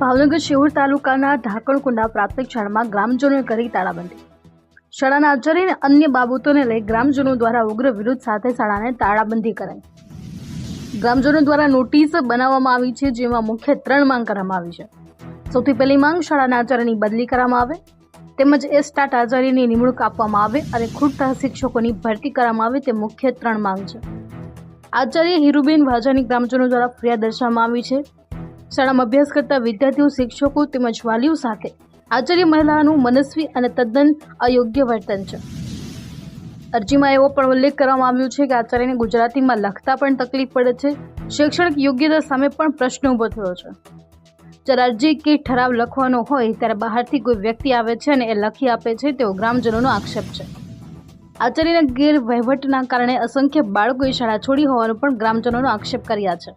ભાવનગર શિહોર તાલુકાના ઢાકણકુંડા પ્રાથમિક શાળામાં ગ્રામજનોએ કરી તાળાબંધી. શાળાના આચાર્ય અને અન્ય બાબતોને લઈ ગ્રામજનો દ્વારા ઉગ્ર વિરોધ સાથે શાળાને તાળાબંધી કરાઈ. ગ્રામજનો દ્વારા નોટિસ બનાવવામાં આવી છે, જેમાં મુખ્ય ત્રણ માંગ કરવામાં આવી છે. સૌથી પહેલી માંગ, શાળાના આચાર્યની બદલી કરવામાં આવે. તેમજ એ સ્ટાટ આચાર્યની નિમણૂક આપવામાં આવે અને ખૂટતા શિક્ષકોની ભરતી કરવામાં આવે, તે મુખ્ય ત્રણ માંગ છે. આચાર્ય હીરુબેન વાજાની ગ્રામજનો દ્વારા ફરિયાદ દર્શાવવામાં આવી છે. શાળામાં અભ્યાસ કરતા વિદ્યાર્થીઓ, શિક્ષકો તેમજ વાલીઓ સાથે આચાર્ય મહિલાનું મનસ્વી અને તદ્દન અયોગ્ય વર્તન છે. અરજીમાં એવો પણ ઉલ્લેખ કરવામાં આવ્યો છે કે આચાર્યને ગુજરાતીમાં લખતા પણ તકલીફ પડે છે. શૈક્ષણિક યોગ્યતા સામે પણ પ્રશ્ન ઊભો થયો છે. જ્યારે અરજી કે ઠરાવ લખવાનો હોય ત્યારે બહારથી કોઈ વ્યક્તિ આવે છે અને એ લખી આપે છે, તેવો ગ્રામજનોનો આક્ષેપ છે. આચાર્યના ગેરવહીવટના કારણે અસંખ્ય બાળકોએ શાળા છોડી હોવાનો પણ ગ્રામજનોનો આક્ષેપ કર્યા છે.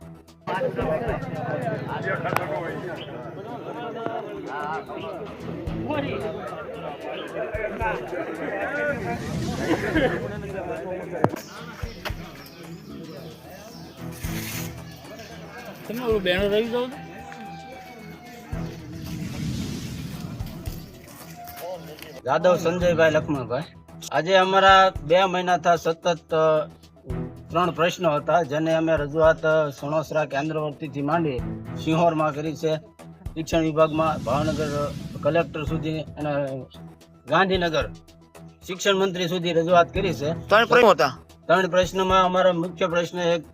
તમે ઓલું બેનર રહી જાઓ જાદવ સંજયભાઈ લક્ષ્મણભાઈ. આજે અમારા બે મહિના થા સતત ત્રણ પ્રશ્નો હતા, જેને અમે રજૂઆત સણોસરા કેન્દ્ર વતીથી માંડી સિંહોરમાં કરી છે. શિક્ષણ વિભાગમાં ભાવનગર કલેક્ટર સુધી અને ગાંધીનગર શિક્ષણ મંત્રી સુધી રજૂઆત કરી છે. ત્રણ પ્રશ્નો હતા. ત્રણ પ્રશ્નમાં અમારો મુખ્ય પ્રશ્ન એક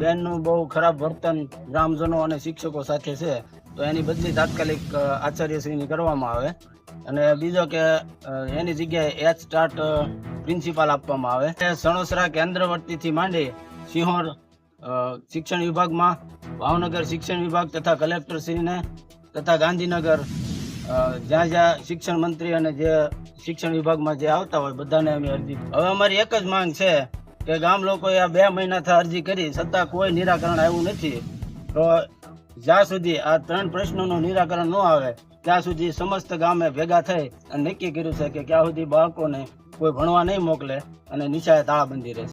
બેનનું બહુ ખરાબ વર્તન ગ્રામજનો અને શિક્ષકો સાથે છે. તો એની બદલી તાત્કાલિક આચાર્યશ્રીની કરવામાં આવે. અને બીજો કે એની જગ્યાએ એચ સ્ટાર્ટ પ્રિન્સિપાલ આપવામાં આવે. સણોસરા કેન્દ્રવર્તીથી માંડી સિંહોર શિક્ષણ વિભાગમાં ભાવનગર શિક્ષણ વિભાગ તથા કલેક્ટરશ્રીને તથા ગાંધીનગર જ્યાં જ્યાં શિક્ષણ મંત્રી અને જે શિક્ષણ વિભાગમાં જે આવતા હોય બધાને અમે અરજી હવે અમારી એક જ માંગ છે કે ગામ લોકોએ આ બે મહિનાથી અરજી કરી, છતાં કોઈ નિરાકરણ આવ્યું નથી. તો જ્યાં સુધી આ ત્રણ પ્રશ્નોનું નિરાકરણ ન આવે, ત્યાં સુધી સમસ્ત ગામે ભેગા થઈ અને નક્કી કર્યું છે કે ક્યાં સુધી બાળકોને કોઈ ભણવા નહીં મોકલે અને નિશાળે તાળાબંધી રહેશે.